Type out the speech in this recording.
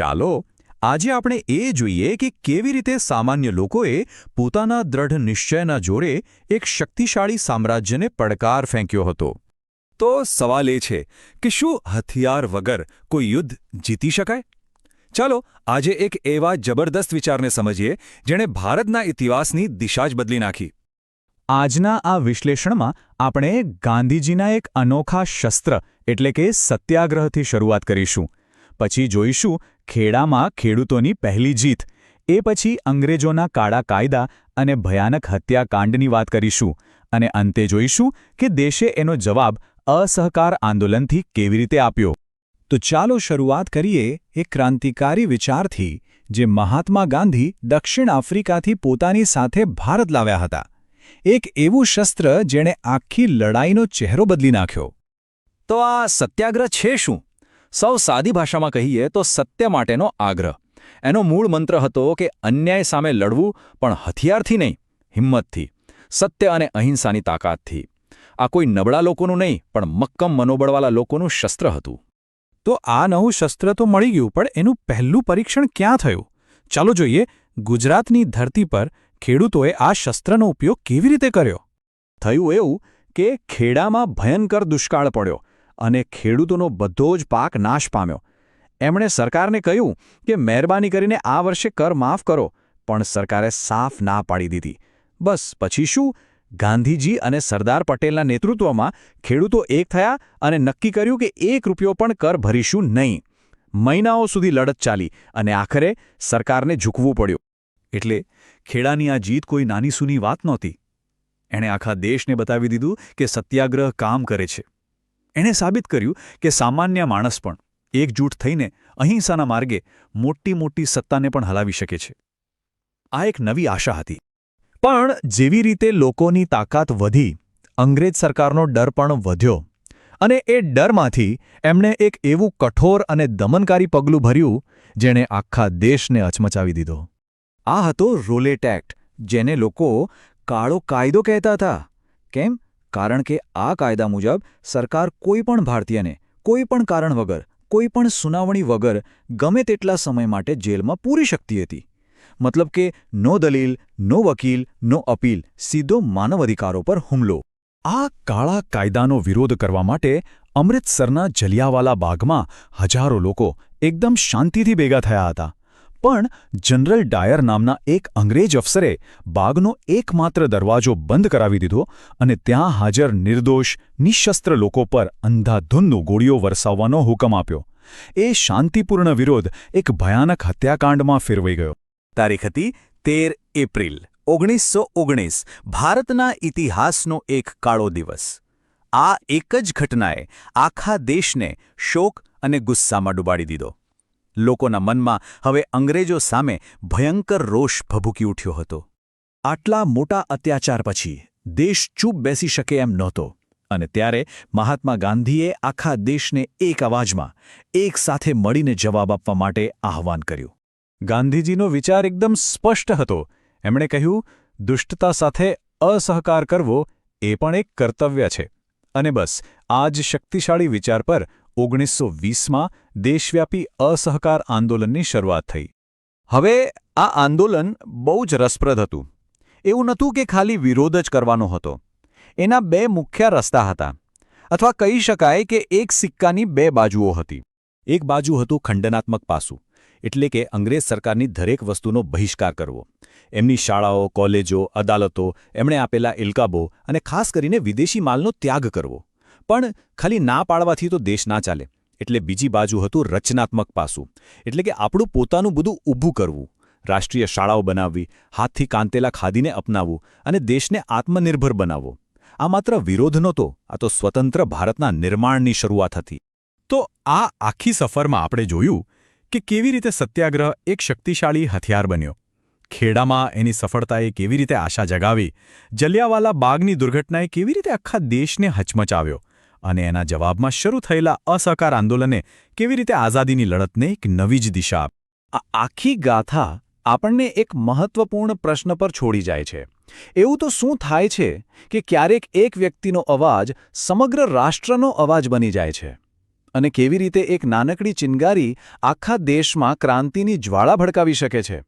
ચાલો, આજે આપણે એ જોઈએ કે કેવી રીતે સામાન્ય લોકોએ પોતાના દ્રઢ નિશ્ચયના જોડે એક શક્તિશાળી સામ્રાજ્યને પડકાર ફેંક્યો હતો. તો સવાલ એ છે કે શું હથિયાર વગર કોઈ યુદ્ધ જીતી શકાય? ચાલો, આજે એક એવા જબરદસ્ત વિચારને સમજીએ જેણે ભારતના ઇતિહાસની દિશા જ બદલી નાખી. આજના આ વિશ્લેષણમાં આપણે ગાંધીજીના એક અનોખા શસ્ત્ર એટલે કે સત્યાગ્રહથી શરૂઆત કરીશું. પછી જોઈશું ખેડામાં ખેડૂતોની પહેલી જીત. એ પછી અંગ્રેજોના કાળા કાયદા અને ભયાનક હત્યાકાંડની વાત કરીશું અને અંતે જોઈશું કે દેશે એનો જવાબ અસહકાર આંદોલનથી કેવી રીતે આપ્યો. તો ચાલો શરૂઆત કરીએ એક ક્રાંતિકારી વિચારથી, જે મહાત્મા ગાંધી દક્ષિણ આફ્રિકાથી પોતાની સાથે ભારત લાવ્યા હતા. એક એવું શસ્ત્ર જેણે આખી લડાઈનો ચહેરો બદલી નાખ્યો. તો આ સત્યાગ્રહ છે શું? સૌ સાદી ભાષામાં કહીએ તો સત્ય માટેનો આગ્રહ. એનો મૂળ મંત્ર હતો કે અન્યાય સામે લડવું પણ હથિયારથી નહીં, હિંમતથી, સત્ય અને અહિંસાની તાકાતથી. આ કોઈ નબળા લોકોનું નહીં, પણ મક્કમ મનોબળવાળા લોકોનું શસ્ત્ર હતું. તો આ નવું શસ્ત્ર તો મળી ગયું, પણ એનું પહેલું પરીક્ષણ ક્યાં થયું? ચાલો જોઈએ, ગુજરાતની ધરતી પર ખેડૂતોએ આ શસ્ત્રનો ઉપયોગ કેવી રીતે કર્યો? થયું એવું કે ખેડામાં ભયંકર દુષ્કાળ પડ્યો. અને ખેડૂતોનો બધો જ પાક નાશ પામ્યો. એમણે સરકારને કહ્યું કે, મહેરબાની કરીને આ વર્ષે કર માફ કરો. પણ સરકારે સાફ ના પાડી દીધી. બસ પછી શું? ગાંધીજી અને સરદાર પટેલના નેતૃત્વમાં ખેડૂતો એક થયા અને નક્કી કર્યું કે એક રૂપિયો પણ કર ભરીશું નહીં. મહિનાઓ સુધી લડત ચાલી અને આખરે સરકારને ઝૂકવું પડ્યું. એટલે ખેડાની આ જીત કોઈ નાની સૂની વાત નહોતી. એણે આખા દેશને બતાવી દીધું કે સત્યાગ્રહ કામ કરે છે. એણે સાબિત કર્યું કે સામાન્ય માણસ પણ એકજૂટ થઈને અહિંસાના માર્ગે મોટી મોટી સત્તાને પણ હલાવી શકે છે. આ એક નવી આશા હતી. પણ જેવી રીતે લોકોની તાકાત વધી, અંગ્રેજ સરકારનો ડર પણ વધ્યો અને એ ડરમાંથી એમણે એક એવું કઠોર અને દમનકારી પગલું ભર્યું, જેણે આખા દેશને અચમચાવી દીધો. આ હતો રોલેટ એક્ટ, જેને લોકો કાળો કાયદો કહેતા હતા. કેમ? કારણ કે આ કાયદા મુજબ સરકાર કોઈ પણ ભારતીયને કોઈ પણ કારણ વગર, કોઈ પણ સુનાવણી વગર ગમે તેટલા સમય માટે જેલમાં પૂરી શકતી હતી. મતલબ કે નો દલીલ, નો વકીલ, નો અપીલ, સીધો માનવ અધિકારો પર હુમલો. આ કાળા કાયદાનો વિરોધ કરવા માટે અમૃતસરના જલિયાવાલા બાગમાં હજારો લોકો એકદમ શાંતિથી ભેગા થયા હતા. પણ જનરલ ડાયર નામના એક અંગ્રેજ અફસરે બાગનો એકમાત્ર દરવાજો બંધ કરાવી દીધો અને ત્યાં હાજર નિર્દોષ, નિશસ્ત્ર લોકો પર અંધાધૂંધ ગોળીઓ વરસાવવાનો હુકમ આપ્યો. એ શાંતિપૂર્ણ વિરોધ એક ભયાનક હત્યાકાંડમાં ફેરવાઈ ગયો. તારીખ હતી તેર એપ્રિલ, ઓગણીસો ઓગણીસ, ભારતના ઇતિહાસનો એક કાળો દિવસ. આ એક જ ઘટનાએ આખા દેશને શોક અને ગુસ્સામાં ડૂબાડી દીધો. લોકોના મનમાં હવે અંગ્રેજો સામે ભયંકર રોષ ભભૂકી ઉઠ્યો હતો. આટલા મોટા અત્યાચાર પછી દેશ ચૂપ બેસી શકે એમ નહોતો અને ત્યારે મહાત્મા ગાંધીએ આખા દેશને એક અવાજમાં એક સાથે મળીને જવાબ આપવા માટે આહવાન કર્યું. ગાંધીજીનો વિચાર એકદમ સ્પષ્ટ હતો. એમણે કહ્યું, દુષ્ટતા સાથે અસહકાર કરવો એ પણ એક કર્તવ્ય છે. અને બસ, આ જ શક્તિશાળી વિચાર પર ઓગણીસો વીસમાં દેશવ્યાપી અસહકાર આંદોલનની શરૂઆત થઈ. હવે આ આંદોલન બહુ જ રસપ્રદ હતું. એવું નહોતું કે ખાલી વિરોધ જ કરવાનો હતો. એના બે મુખ્ય રસ્તા હતા. અથવા કહી શકાય કે એક સિક્કાની બે બાજુઓ હતી. એક બાજુ હતું ખંડનાત્મક પાસું, એટલે કે અંગ્રેજ સરકારની દરેક વસ્તુનો બહિષ્કાર કરવો. એમની શાળાઓ, કોલેજો, અદાલતો, એમણે આપેલા ઇલકાબો અને ખાસ કરીને વિદેશી માલનો ત્યાગ કરવો. પણ ખાલી ના પાડવાથી તો દેશ ના ચાલે. એટલે બીજી બાજુ હતું રચનાત્મક પાસું. એટલે કે આપણું પોતાનું બધું ઊભું કરવું. રાષ્ટ્રીય શાળાઓ બનાવવી, હાથથી કાંતેલા ખાદીને અપનાવવું અને દેશને આત્મનિર્ભર બનાવવો. આ માત્ર વિરોધ નહોતો, આ તો સ્વતંત્ર ભારતના નિર્માણની શરૂઆત હતી. તો આ આખી સફરમાં આપણે જોયું કે કેવી રીતે સત્યાગ્રહ એક શક્તિશાળી હથિયાર બન્યો. ખેડામાં એની સફળતાએ કેવી રીતે આશા જગાવી, જલિયાવાલા બાગની દુર્ઘટનાએ કેવી રીતે આખા દેશને હચમચાવ્યો અને એના જવાબમાં શરૂ થયેલા અસહકાર આંદોલને કેવી રીતે આઝાદીની લડતને એક નવી જ દિશા આ આખી ગાથા આપણને એક મહત્વપૂર્ણ પ્રશ્ન પર છોડી જાય છે. એવું તો શું થાય છે કે ક્યારેક એક વ્યક્તિનો અવાજ સમગ્ર રાષ્ટ્રનો અવાજ બની જાય છે? અને કેવી રીતે એક નાનકડી ચિનગારી આખા દેશમાં ક્રાંતિની જ્વાળા ભડકાવી શકે છે?